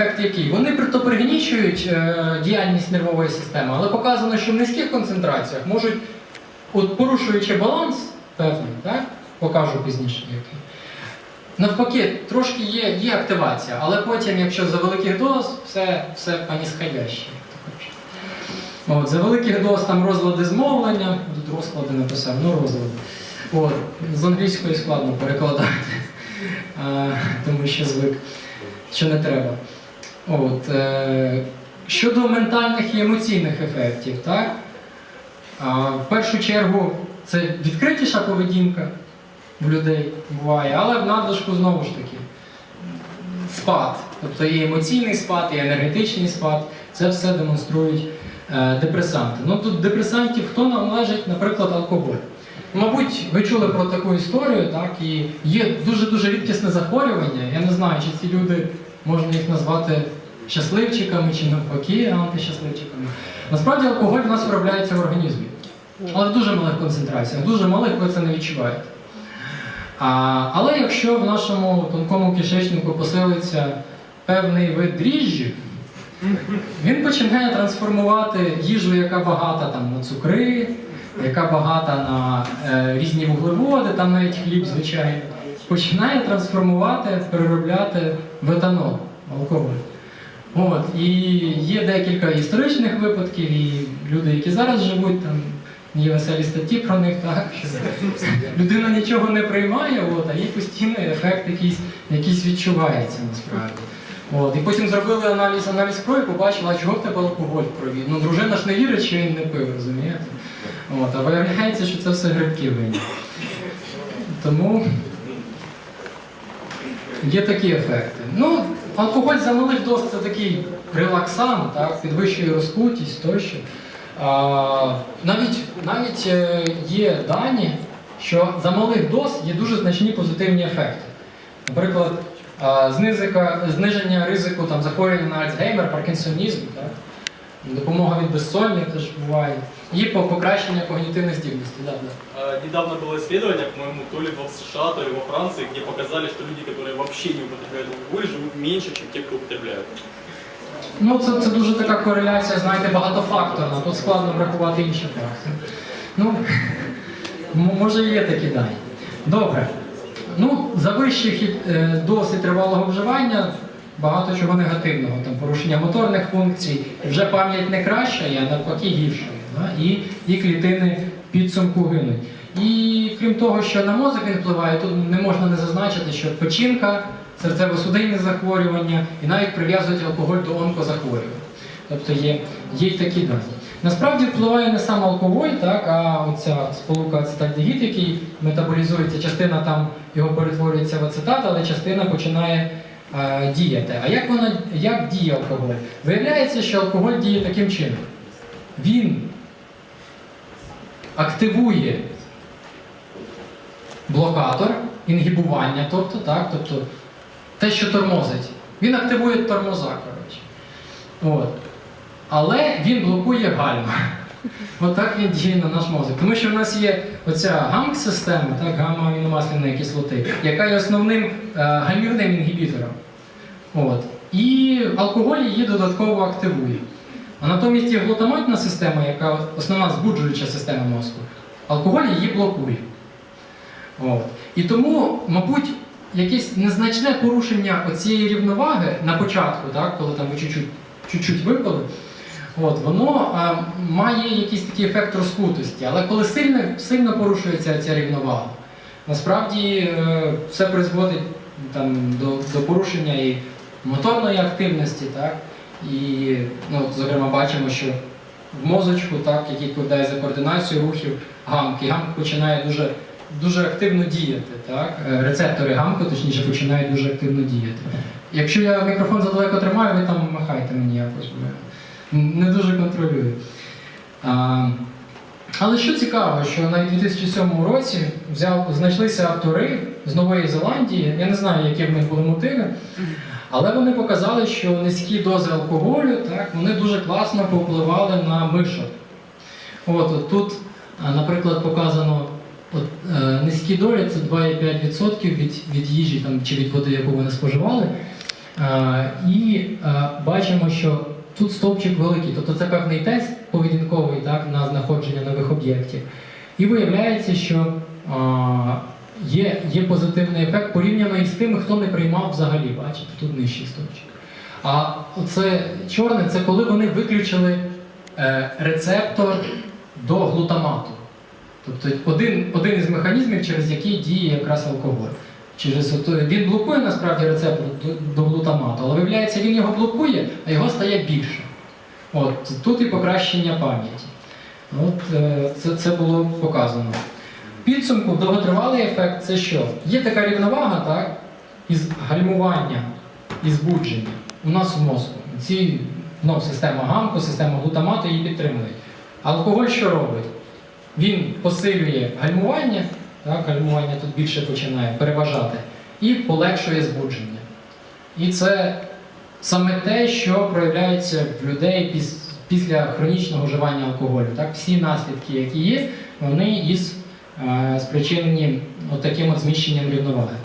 ефект який? Вони прито пригнічують е, діяльність нервової системи, але показано, що в низьких концентраціях можуть, от порушуючи баланс певний, так? покажу пізніше який. Навпаки, трошки є, є активація, але потім, якщо за великих доз, все, все кажуть. От, за великих доз там розлади змовлення, тут розклади написав, ну розлади. От, з англійської складно перекладати, а, тому що звик, що не треба. От, е, щодо ментальних і емоційних ефектів, так? А, в першу чергу це відкритіша поведінка в людей буває, але в надлишку знову ж таки спад. Тобто і емоційний спад, і енергетичний спад. Це все демонструють е, депресанти. Ну тут депресантів хто належить, наприклад, алкоголь. Мабуть, ви чули про таку історію, так? І є дуже-дуже рідкісне захворювання. Я не знаю, чи ці люди можна їх назвати щасливчиками чи навпаки антищасливчиками. Насправді алкоголь в нас виробляється в організмі. Але в дуже малих концентраціях, дуже малих ви це не відчуваєте. А, але якщо в нашому тонкому кишечнику поселиться певний вид дріжджів, він починає трансформувати їжу, яка багата там, на цукри, яка багата на е, різні вуглеводи, там навіть хліб, звичайно, починає трансформувати, переробляти в етанол, алкоголь. От, і є декілька історичних випадків, і люди, які зараз живуть, там є веселі статті про них, так, людина нічого не приймає, от, а їй постійно ефект якийсь, якийсь відчувається насправді. От, і потім зробили аналіз, аналіз крові, побачили, а чого в тебе алкоголь в крові. Ну, дружина ж не вірить, що він не пив, розумієте? От, а виявляється, що це все грибки винні. Тому є такі ефекти. Ну, алкоголь за малих доз це такий релаксант, так, підвищує розкутість тощо. А, навіть, навіть е, є дані, що за малих доз є дуже значні позитивні ефекти. Наприклад, зниження ризику там, захворювання на Альцгеймер, паркінсонізм, так? Допомога від безсоння теж буває, і по- покращення когнітивних здібностей. Да, да. Недавно было исследование, по-моему, то ли в США, то ли во Франции, где показали, что люди, которые вообще не употребляют алкоголь, живут меньше, чем те, кто употребляют. Ну, це, це дуже така кореляція, знаєте, багатофакторна. Тут складно врахувати інші фактори. Ну, може і є такі дані. Добре. Ну, за вищих е, доз тривалого вживання багато чого негативного. Там порушення моторних функцій, вже пам'ять не кращає, а навпаки гіршає. Да? І, і клітини підсумку гинуть. І крім того, що на мозок він впливає, тут не можна не зазначити, що печінка, серцево-судинні захворювання і навіть прив'язують алкоголь до онкозахворювань. Тобто є, є й такі дані. Насправді впливає не сам алкоголь, так, а оця сполука ацетальдегід, який метаболізується, частина там його перетворюється в ацетат, але частина починає діяти. А як воно як діє алкоголь? Виявляється, що алкоголь діє таким чином. Він активує блокатор, інгібування, тобто, так, тобто те, що тормозить. Він активує тормоза, коротше. От. Але він блокує гальма. Отак він діє на наш мозок. Тому що в нас є оця гамк-система, так, гамма-аміномасляної кислоти, яка є основним е, гальмівним інгібітором. От. І алкоголь її додатково активує. А натомість є глутаматна система, яка основна збуджуюча система мозку. Алкоголь її блокує. От. І тому, мабуть, якесь незначне порушення оцієї рівноваги на початку, так, коли там ви чуть-чуть випили, от, воно а, має якийсь такий ефект розкутості. Але коли сильно, сильно порушується ця рівновага, насправді е, все призводить там, до, до порушення і моторної активності, так, і, ну, зокрема, бачимо, що в мозочку, так, який відповідає за координацію рухів, гамк, і гамк починає дуже дуже активно діяти. Так? Е, Рецептори гамку, точніше, починають дуже активно діяти. Якщо я мікрофон задалеко тримаю, ви там махайте мені якось. Не дуже контролюю. А, але що цікаво, що у 2007 році взяв, знайшлися автори з Нової Зеландії, я не знаю, які в них були мотиви, але вони показали, що низькі дози алкоголю так, вони дуже класно повпливали на мишок. От, от тут, наприклад, показано от, е, низькі долі це 2,5% від, від їжі там, чи від води, яку вони споживали. Е, і е, бачимо, що тут стовпчик великий, тобто це певний тест поведінковий так, на знаходження нових об'єктів. І виявляється, що а, є, є позитивний ефект порівняно із тими, хто не приймав взагалі, бачите, тут нижчий стовпчик. А оце чорне це коли вони виключили е, рецептор до глутамату. Тобто один, один із механізмів, через який діє якраз алкоголь. Через він блокує насправді рецептор до, глутамату, але виявляється, він його блокує, а його стає більше. От, тут і покращення пам'яті. От, е, це, це було показано. Підсумку довготривалий ефект це що? Є така рівновага, так? Із гальмування і збудження у нас в мозку. Ці ну, система гамку, система глутамату її підтримує. Алкоголь що робить? Він посилює гальмування, так, гальмування тут більше починає переважати, і полегшує збудження. І це саме те, що проявляється в людей піс- після хронічного вживання алкоголю. Так? Всі наслідки, які є, вони із е, спричинені от таким от зміщенням рівноваги.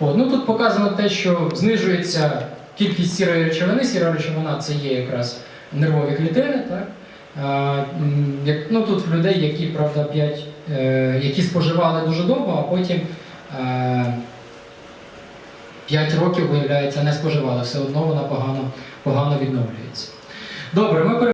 От, ну, тут показано те, що знижується кількість сірої речовини. Сіра речовина це є якраз нервові клітини. Так? Е, ну, тут людей, які, правда, 5, е, які споживали дуже довго, а потім е, 5 років, виявляється, не споживали, все одно вона погано, погано відновлюється. Добре, ми